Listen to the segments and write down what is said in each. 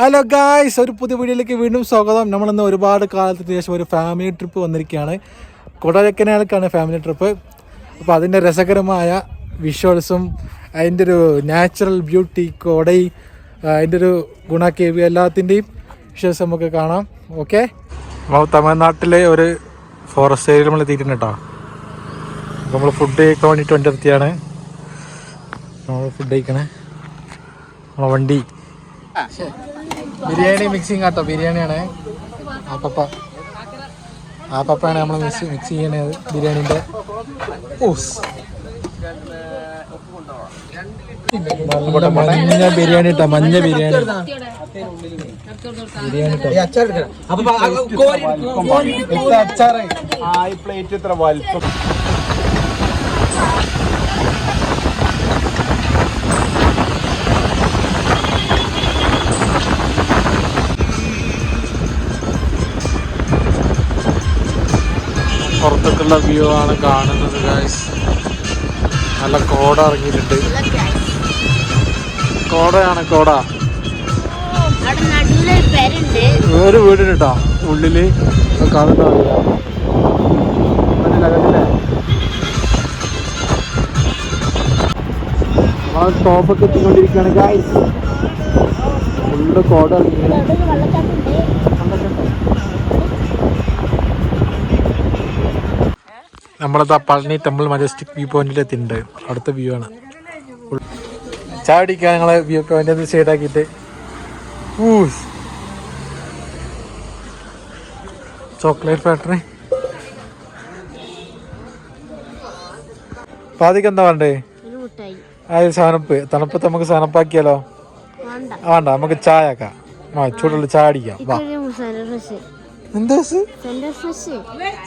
Hello guys ഒരു പുതിയ വീഡിയോയിലേക്ക് വീണ്ടും സ്വാഗതം. നമ്മളിന്ന് ഒരുപാട് കാലത്തിന് ശേഷം ഒരു ഫാമിലി ട്രിപ്പ് വന്നിരിക്കുകയാണ്. കൊടൈക്കനാലിലേക്കാണ് ഫാമിലി ട്രിപ്പ് അപ്പോൾ അതിന്റെ രസകരമായ വിഷ്വൽസും അതിന്റെ ഒരു നാച്ചുറൽ ബ്യൂട്ടി കൊടൈ അതിന്റെ ഒരു ഗുണ കേവി എല്ലാത്തിന്റെയും വിഷ്വൽസ് നമുക്ക് കാണാം. ഓക്കെ നമ്മൾ തമിഴ്നാട്ടിലെ ഒരു ഫോറസ്റ്റ് ഏരിയയിൽ നമ്മൾ എത്തിയിട്ടുണ്ട് കേട്ടോ. നമ്മൾ ഫുഡ് കഴിക്കാൻ വേണ്ടിയിട്ട് വണ്ടി നിർത്തിയാണ്. നമ്മൾ ഫുഡ് കഴിക്കണേ. നമ്മളെ വണ്ടി. ബിരിയാണി മിക്സിങ് ആട്ടോ ബിരിയാണിയാണ്. ആപ്പപ്പ പപ്പ. ആ പപ്പയാണ് നമ്മൾ മിക്സ് മിക്സ് ചെയ്യണത് ബിരിയാണിന്റെ ഊസ്. മഞ്ഞ ബിരിയാണി കേട്ടോ മഞ്ഞ ബിരിയാണി. ബിരിയാണി അച്ചാറ്. ആ ഈ പ്ലേറ്റ് ഇത്ര വലിപ്പം. പുറത്തേക്കുള്ള വ്യൂ ആണ് കാണുന്നത് ഗായ്സ് നല്ല കോട ഇറങ്ങിയിട്ടുണ്ട്. കോടയാണ് കോട. ഒരു വീടിന് കേട്ടോ ഉള്ളിൽ. കാണുന്നില്ല ടോപ്പൊക്കെ എത്തിക്കൊണ്ടിരിക്കുകയാണ് ഗായ്സ് ഫുള്ള് കോട ഇറങ്ങി നമ്മളത് പളനി ടെമ്പിൾ മജസ്റ്റിക് വ്യൂ പോയിന്റിൽ എത്തിയിട്ടുണ്ട്. അടുത്ത വ്യൂ ആണ്. ചായ അടിക്കാൻ ഞങ്ങളെ വ്യൂ പോയിന്റ് സൈഡ് ആക്കിട്ട് ചോക്ലേറ്റ് ഫാക്ടറി പാതിക്ക് എന്താ വേണ്ടേ? ആ സാനപ്പ് തണുപ്പത്ത് നമുക്ക് സാനപ്പാക്കിയാലോ വേണ്ട. നമുക്ക് ചായ ആക്കാം. ആ ചൂടുള്ള ചായ അടിക്കാം എന്താ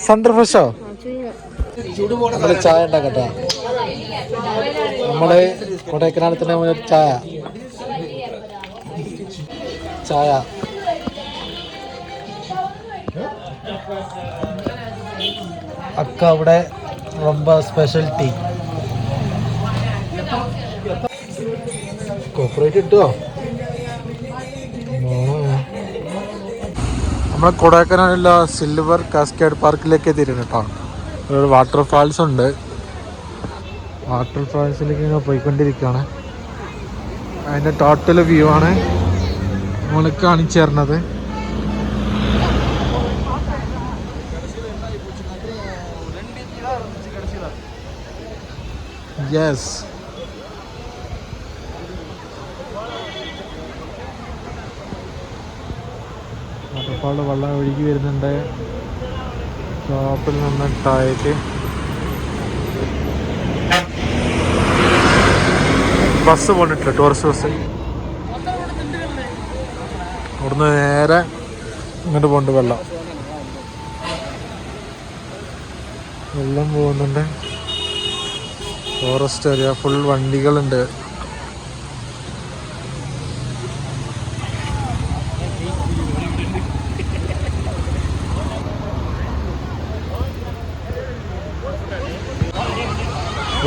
സൺഡർ ഫ്രഷോ നമ്മൾ ചായ ഉണ്ടാക്കട്ടെ. നമ്മൾ കൊടൈക്കനാലിൽ തന്നെ ഒരു ചായ. ചായ. അക്ക അവിടെ റൊമ്പ സ്പെഷ്യൽ ടീ കോപ്പറേറ്റ് കിട്ടുമോ നമ്മളെ കൊടൈക്കനാലുള്ള സിൽവർ കാസ്കേഡ് പാർക്കിലേക്ക് എത്തിയിട്ടുണ്ട് കേട്ടോ. ഒരു വാട്ടർ ഫാൾസ് ഉണ്ട്. വാട്ടർ ഫാൾസിലേക്ക് ഇങ്ങനെ പോയിക്കൊണ്ടിരിക്കുകയാണ്. അതിന്റെ ടോട്ടൽ വ്യൂ ആണ് നമ്മൾ കാണിച്ചു തരണത് യെസ് വാട്ടർഫാളിൽ വെള്ളം ഒഴുകി വരുന്നുണ്ട്. ഷോപ്പിൽ നിന്ന് താഴേക്ക് ബസ് പോണിട്ടില്ല ടൂറിസ്റ്റ് ബസ്. അവിടുന്ന് നേരെ ഇങ്ങോട്ട് പോണ്ട് വെള്ളം. വെള്ളം പോകുന്നുണ്ട്. ഫോറസ്റ്റ് ഏരിയ ഫുൾ വണ്ടികളുണ്ട്.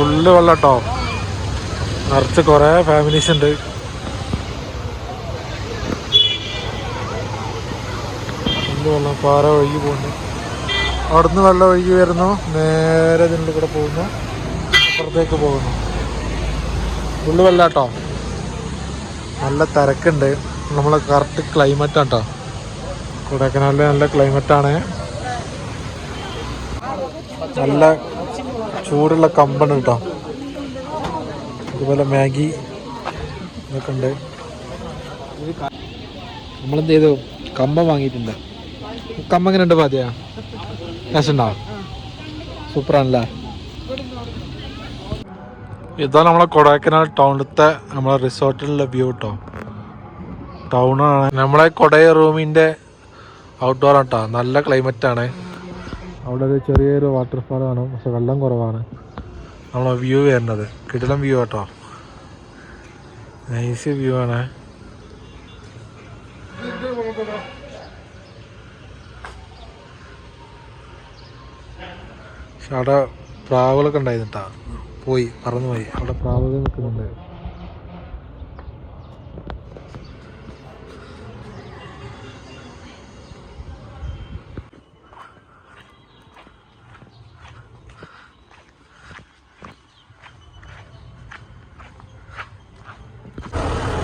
ഫുള്ള് വെള്ളം കേട്ടോ നിറച്ച് കുറേ ഫാമിലീസ് ഉണ്ട്. വെള്ളം പാറ ഒഴുകി പോകുന്നു. അവിടുന്ന് വെള്ളം ഒഴുകി വരുന്നു. നേരെ ഇതിനുള്ളിൽ കൂടെ പോകുന്നു. അപ്പുറത്തേക്ക് പോകുന്നു. ഫുള്ള് വെള്ളം കേട്ടോ നല്ല തിരക്കുണ്ട്. നമ്മളെ കറക്റ്റ് ക്ലൈമറ്റ് കേട്ടോ കൊടൈക്കനാലിൽ നല്ല ക്ലൈമറ്റാണ് നല്ല ചൂടുള്ള കമ്പണ് കേട്ടോ അതുപോലെ മാഗി ഇതൊക്കെ ഉണ്ട്. നമ്മളെന്ത് ചെയ്തു കമ്പം വാങ്ങിയിട്ടുണ്ട്. കമ്പം എങ്ങനെ ഉണ്ട് പാതിയാ? കാശുണ്ടോ സൂപ്പറാണല്ലേ? ഇതാണ് നമ്മളെ കൊടൈക്കനാൽ ടൗണിലത്തെ നമ്മളെ റിസോർട്ടിലുള്ള വ്യൂ കേട്ടോ ടൗണാണ്. നമ്മളെ കൊടയ റൂമിന്റെ ഔട്ട്ഡോർ ആട്ടോ നല്ല ക്ലൈമറ്റാണ് ആണ്. അവിടെ ഒരു ചെറിയൊരു വാട്ടർഫാൾ കാണും പക്ഷെ വെള്ളം കുറവാണ്. നമ്മളെ വ്യൂ വരുന്നത്. കിടിലം വ്യൂ കേട്ടോ നൈസ് വ്യൂ ആണ്. പക്ഷെ അവിടെ പ്രാവുകളൊക്കെ ഉണ്ടായിരുന്നു കേട്ടോ പോയി പറന്നു പോയി. അവിടെ പ്രാവുകൾ നിൽക്കുന്നുണ്ട്.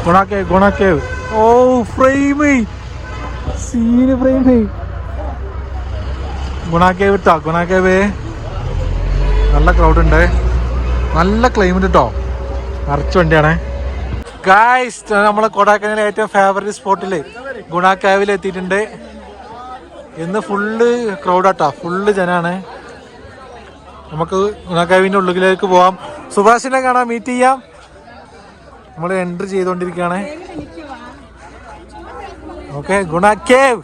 ഗുണാക്കേവ് ഗുണാക്കേവ് ഓ ഫ്രെയിം സീന് ഫ്രെയിം ഗുണാക്കേവ് ഇട്ടാ ഗുണാക്കേവേ നല്ല ക്രൗഡ് ഉണ്ട്. നല്ല ക്ലൈമറ്റ് കേട്ടോ നിറച്ച് വണ്ടിയാണേ. ഗായ്സ് നമ്മളെ കൊടാക്കനാലിലെ ഏറ്റവും ഫേവറേറ്റ് സ്പോട്ടിൽ ഗുണാക്കാവിൽ എത്തിയിട്ടുണ്ട്. ഇന്ന് ഫുള്ള് ക്രൗഡാട്ടോ ഫുള്ള് ജനാണ്. നമുക്ക് ഗുണാക്കാവിന്റെ ഉള്ളിലേക്ക് പോവാം. സുഭാഷിനെ കാണാൻ മീറ്റ് ചെയ്യാം. നമ്മൾ എൻട്രി ചെയ്തുകൊണ്ടിരിക്കുകയാണ് okay Guna cave.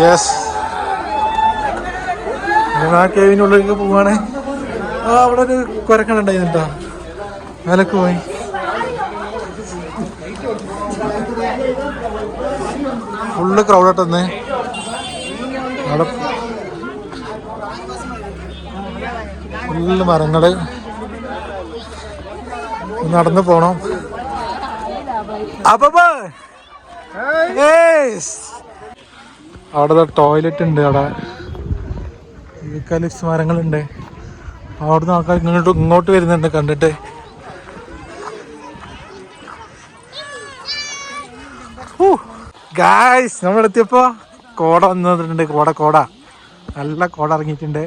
Yes Guna കേവിനുള്ളിലേക്ക് പോവാണ്. ആ അവിടെ ഒരു കുരക്കണുണ്ടായിരുന്നിട്ടാ വിലക്ക് പോയി. ഫുള്ള് ക്രൗഡാട്ടെന്ന് അവിടെ ഫുള്ള് മരങ്ങൾ. നടന്നു പോണം. അവിടെ ടോയ്ലറ്റ് ഉണ്ട് അവിടെ. യൂക്കാലിപ്സ് മരങ്ങളുണ്ട്. അവിടുന്ന് ആൾക്കാർ ഇങ്ങോട്ട് ഇങ്ങോട്ട് വരുന്നുണ്ട് കണ്ടിട്ട്. ഗായ്സ് നമ്മളെത്തിയപ്പോ കോട വന്നിട്ടുണ്ട്. കോട കോട. നല്ല കോട ഇറങ്ങിയിട്ടുണ്ട്.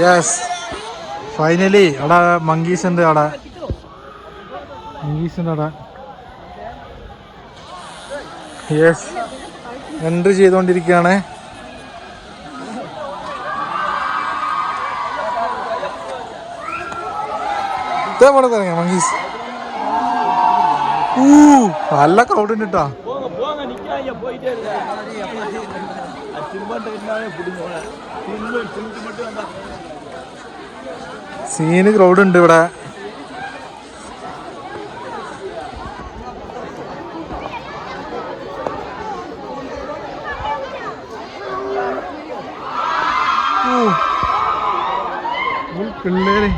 യെസ് ഫൈനലി അവിടെ മങ്കീസ് ഉണ്ട് അവിടെ മങ്കീസ് ഉണ്ട് അവിടെ യെസ് എൻട്രി ചെയ്തുകൊണ്ടിരിക്കുകയാണ് ഇതേപോലെ തുടങ്ങിയ മങ്കീസ് നല്ല ക്രൗഡ് ഉണ്ട് കേട്ടോ സീന് ക്രൗഡ് ഉണ്ട് ഇവിടെ ഊ. full പിള്ളേര്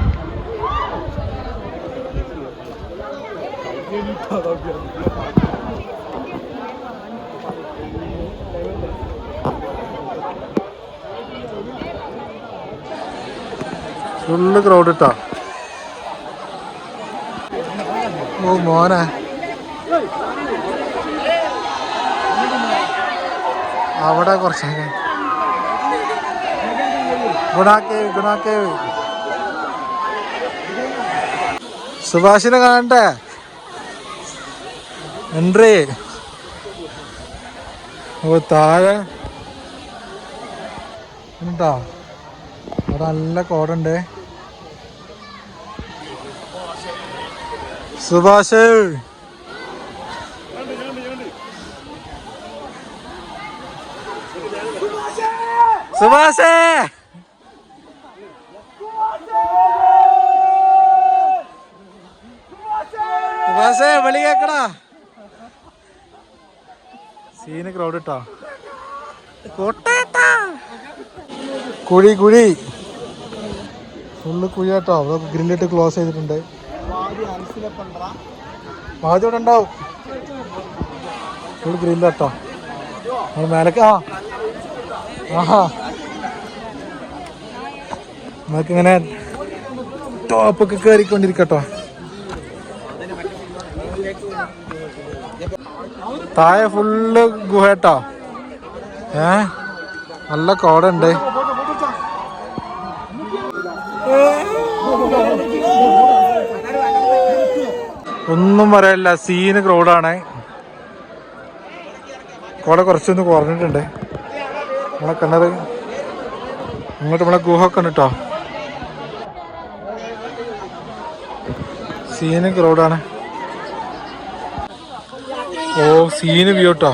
ഫുള്ള് ക്രൗഡ് ഇട്ടാ. ഓ മോനെ. അവിടെ കുറച്ചൊക്കെ ഗുണാക്കേവ് ഗുണാക്കേവ് സുഭാഷിനെ കാണണ്ടേ? എൻട്രി. ഓ താഴെ. ഉണ്ടോ? അവിടെ നല്ല കോടുണ്ട് സുഭാഷ്. സുഭാഷേ. സുഭാഷേ വിളി കേക്കടാ. സീന് ക്രൗഡ് ഇട്ടോ. കോട്ടേട്ടാ. കുഴി കുഴി. ഫുള്ള് കുഴി കേട്ടോ അവിടെ ഗ്രില്ലിട്ട് ക്ലോസ് ചെയ്തിട്ടുണ്ട്. ആദ്യം ഇവിടെ ഉണ്ടാവും. ഫുൾ ഗ്രില്ല് കേട്ടോ. അത് മേലക്ക് ആ. ആഹാ. നമുക്കിങ്ങനെ ടോപ്പൊക്കെ കയറിക്കൊണ്ടിരിക്കട്ടോ താഴെ ഫുള്ള് ഗുഹേട്ടോ ഏ? നല്ല കോടുണ്ട് ഒന്നും പറയല്ല സീന് ക്രൗഡാണ് കുട കുറച്ചൊന്ന് കുറഞ്ഞിട്ടുണ്ട്. നമ്മളെ കിണറ് ഇങ്ങോട്ട് നമ്മളെ ഗുഹ ഒക്കെ ഉണ്ട് കേട്ടോ സീന് ക്രൗഡാണ് ഓ സീന് വ്യൂ കേട്ടോ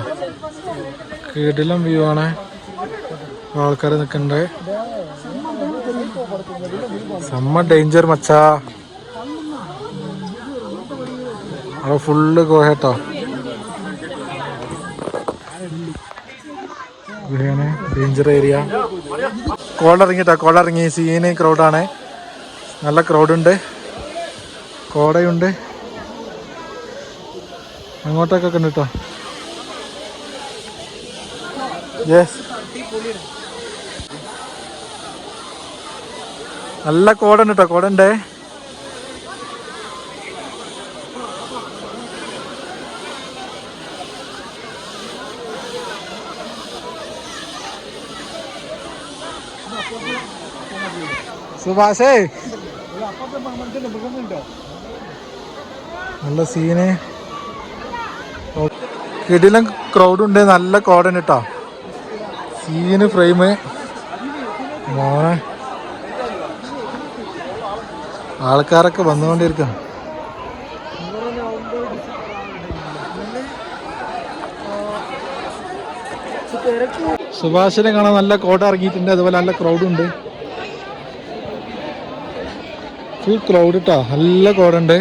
കിടിലം വ്യൂ ആണ്. ആൾക്കാർ നിൽക്കണ്ടേ സമ്മ ഡേഞ്ചർ മച്ചാ. അവിടെ ഫുള്ള് കോഹട്ടോ ഇവിടെയാണ് ഡേഞ്ചർ ഏരിയ കോളിറങ്ങിട്ടോ കോളിറങ്ങി സീന് ക്രൗഡാണ് നല്ല ക്രൗഡുണ്ട് കോടയുണ്ട്. അങ്ങോട്ടൊക്കെ ഉണ്ട് കേട്ടോ യെസ് നല്ല കോടുണ്ട് കേട്ടോ കോടുണ്ടേ സുഭാഷേ. നല്ല സീന് കിടിലം ക്രൗഡ് ഉണ്ട്. നല്ല കോടൻ കേട്ടോ സീന് ഫ്രെയിം മോനെ. ആൾക്കാരൊക്കെ വന്നുകൊണ്ടിരിക്കാം. സുഭാഷിനെ കാണാൻ നല്ല കോട്ട ഇറങ്ങിയിട്ടുണ്ട്. അതുപോലെ നല്ല ക്രൗഡും ഉണ്ട് ഫുൾ ക്രൗഡ് ഇട്ടാ. നല്ല കോടുണ്ട്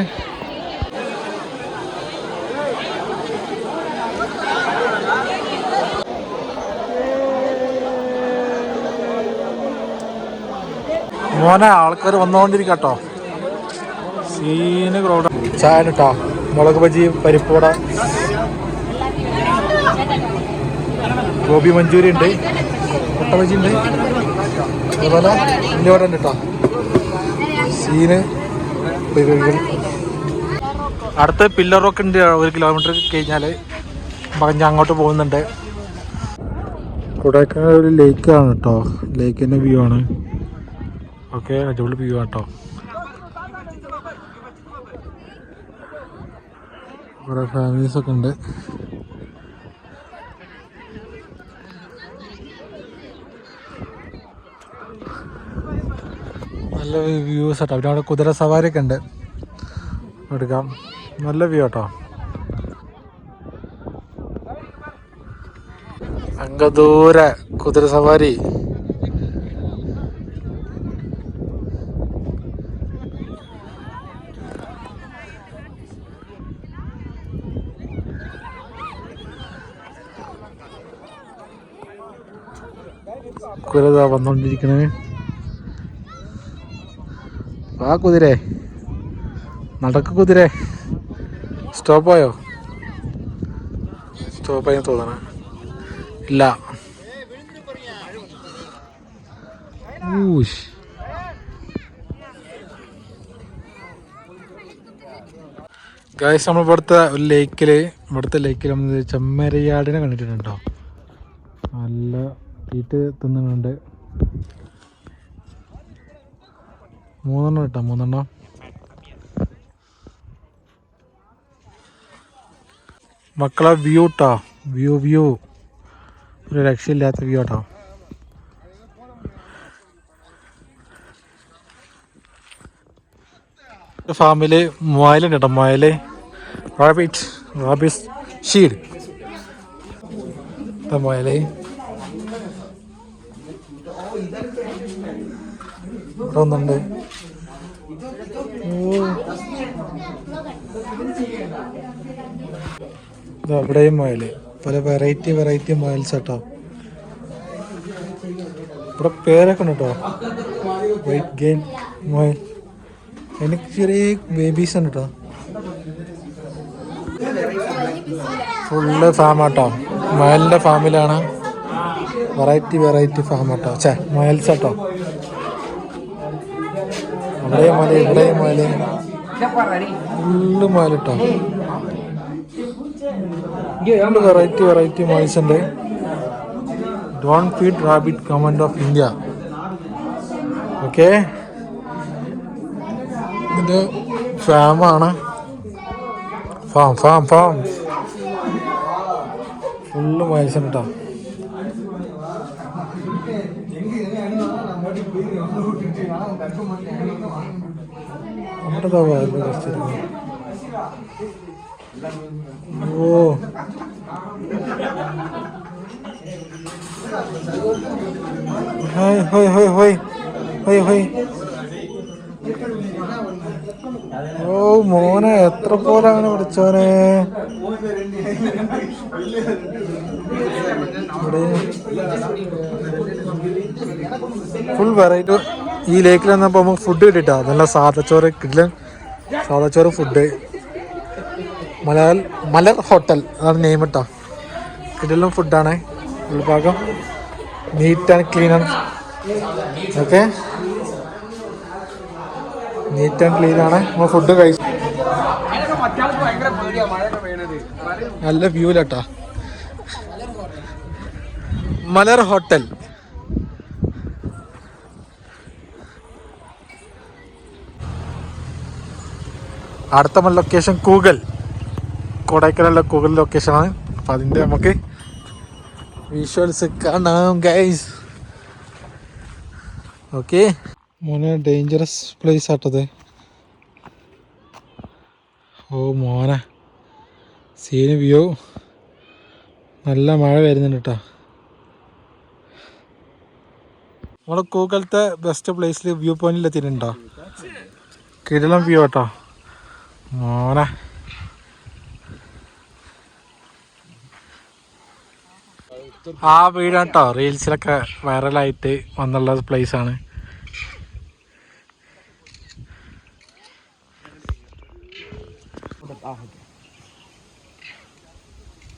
മോനെ ആൾക്കാർ വന്നുകൊണ്ടിരിക്കട്ടോ സീന് ക്രൗഡ് ചായ കേട്ടോ മുളക് ബജി പരിപ്പുവട ഗോപി മഞ്ചൂരി ഉണ്ട്. മുട്ട ബജി ഉണ്ട്. അതുപോലെ ഇഞ്ചോടുണ്ട് കേട്ടോ. സീന് അടുത്ത പില്ലർ റോക്ക് ഉണ്ട് ഒരു കിലോമീറ്റർ കഴിഞ്ഞാൽ പറഞ്ഞ് അങ്ങോട്ട് പോകുന്നുണ്ട്. കൊടൈക്കനാൽ ഒരു ലേക്കാണ് കേട്ടോ ലേക്കിന്റെ വ്യൂ ആണ്. ഓക്കെ അടിപൊളി വ്യൂ ആട്ടോ കുറേ ഫാമിലീസ് ഒക്കെ ഉണ്ട്. നല്ല വ്യൂസ് കേട്ടോ പിന്നെ അവിടെ കുതിര സവാരി ഒക്കെ ഉണ്ട്. എടുക്കാം. നല്ല വ്യൂ കേട്ടോ അങ്കദൂര ദൂരെ കുതിര സവാരി. കുരതാ വന്നോണ്ടിരിക്കണേ. വാ കുതിരെ. നടക്ക് കുതിരെ. സ്റ്റോപ്പായോ? സ്റ്റോപ്പായി തോന്നണ. ഇല്ല. ഊഷ്. ഗായ്സ് നമ്മൾ ഇവിടുത്തെ ഒരു ലേക്കിൽ ഇവിടുത്തെ ലേക്കിൽ നമ്മൾ ചെമ്മരിയാടിനെ കണ്ടിട്ടുണ്ടോ? നല്ല തീറ്റ് തിന്നുന്നുണ്ട്. മൂന്നെണ്ണം കേട്ടോ മൂന്നെണ്ണം. മക്കളെ വ്യൂ ട്ടോ. വ്യൂ വ്യൂ ഒരു രക്ഷയില്ലാത്ത വ്യൂ ആട്ടോ. ഫാമിൽ മുയലുണ്ട് കേട്ടോ മുയൽ. റാബിറ്റ് റാബിസ് ഷീഡ് മുയൽ. ഇവിടെ ഓ ഇതാ പല വെറൈറ്റി വെറൈറ്റി മുയൽസ് കേട്ടോ ഇവിടെ പേരൊക്കെ ഉണ്ട് കേട്ടോ വൈറ്റ് മുയൽ എനിക്ക് ചെറിയ ബേബീസ് ഉണ്ട് കേട്ടോ ഫുള്ള് ഫാം ആട്ടോ. മുയലിന്റെ ഫാമിലാണ് വെറൈറ്റി വെറൈറ്റി ഫാം ആട്ടോ. ചേ മുയൽസ് കേട്ടോ അവിടെ മല ഇവിടെ മല ഫുള്ള് മാലിട്ടോ ഫുള്ള് വെറൈറ്റി വെറൈറ്റി മൈൽസ് ഉണ്ട്. Don't feed rabbit command of India okay ഇതിന്റെ ഫാമാണ് farm farm farm full miles ഉണ്ട് കേട്ടോ ഓ. ഹോയ് ഹോയ് ഹോയ് ഹോയ്. ഹോയ് ഹോയ്. ഓ മോനെ എത്ര പോലാണ് പഠിച്ചോനെ ഫുൾ വെറൈറ്റി ഈ ലേക്കിൽ വന്നപ്പോൾ നമുക്ക് ഫുഡ് കിട്ടിട്ടാ. നല്ല സാദച്ചോറ് കിട്ടില്ല സാദച്ചോറ് ഫുഡ് മലയാൾ മലർ ഹോട്ടൽ. അതാണ് നെയിം ഇട്ടാ. കിടിലൻ ഫുഡാണ് ഉൾഭാഗം നീറ്റ് ആൻഡ് ക്ലീൻ ആണ്. ഓക്കെ നീറ്റ് ആൻഡ് ക്ലീൻ ആണ്. നമ്മൾ ഫുഡ് കഴിച്ചു. നല്ല വ്യൂ ലട്ടാ. മലർ ഹോട്ടൽ. അടുത്ത നമ്മൾ ലൊക്കേഷൻ കൂഗൽ കൊടൈക്കനാലിലെ കൂഗൽ ലൊക്കേഷനാണ് അപ്പം അതിന്റെ നമുക്ക് വിഷ്വൽസ് കാണാം ഗൈസ് ഓക്കെ മോനെ ഡേഞ്ചറസ് പ്ലേസ് ആട്ടത്. ഓ മോനെ. സീന് വ്യൂ നല്ല മഴ വരുന്നുണ്ട് കേട്ടോ നമ്മൾ കൂഗലത്തെ ബെസ്റ്റ് പ്ലേസിൽ വ്യൂ പോയിന്റിൽ എത്തിയിട്ടുണ്ടോ? കിരളം വ്യൂ കേട്ടോ മോനെ ആ കേട്ടോ റീൽസിലൊക്കെ വൈറലായിട്ട് വന്നുള്ള പ്ലേസ് ആണ്.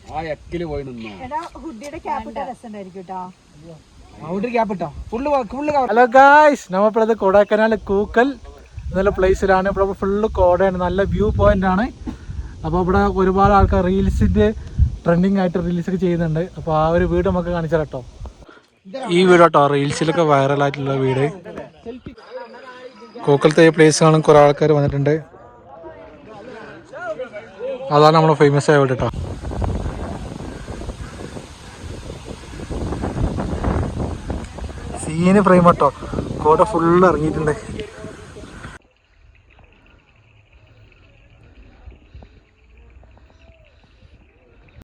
ആ എക്കിൽ പോയി നിന്നോ. ഹലോ ഗായ്സ് നമ്മളത് കൊടൈക്കനാൽ കൂക്കൽ എന്നുള്ള പ്ലേസിലാണ് ഇവിടെ ഫുള്ള് കോടയാണ്. നല്ല വ്യൂ പോയിന്റ് ആണ്. അപ്പോൾ ഇവിടെ ഒരുപാട് ആൾക്കാർ റീൽസിന്റെ ട്രെൻഡിങ് ആയിട്ട് റീൽസ് ഒക്കെ ചെയ്യുന്നുണ്ട്. അപ്പോൾ ആ ഒരു വീട് നമുക്ക് കാണിച്ചാൽ കേട്ടോ ഈ വീട് കേട്ടോ റീൽസിലൊക്കെ വൈറലായിട്ടുള്ള വീട്. കോക്കലത്തെ പ്ലേസ് കാണാൻ കുറേ ആൾക്കാർ വന്നിട്ടുണ്ട്. അതാണ് നമ്മൾ ഫേമസ് ആയ വീട് കേട്ടോ സീന് ഫ്രെയിം കേട്ടോ കോട ഫുള്ള് ഇറങ്ങിയിട്ടുണ്ട്.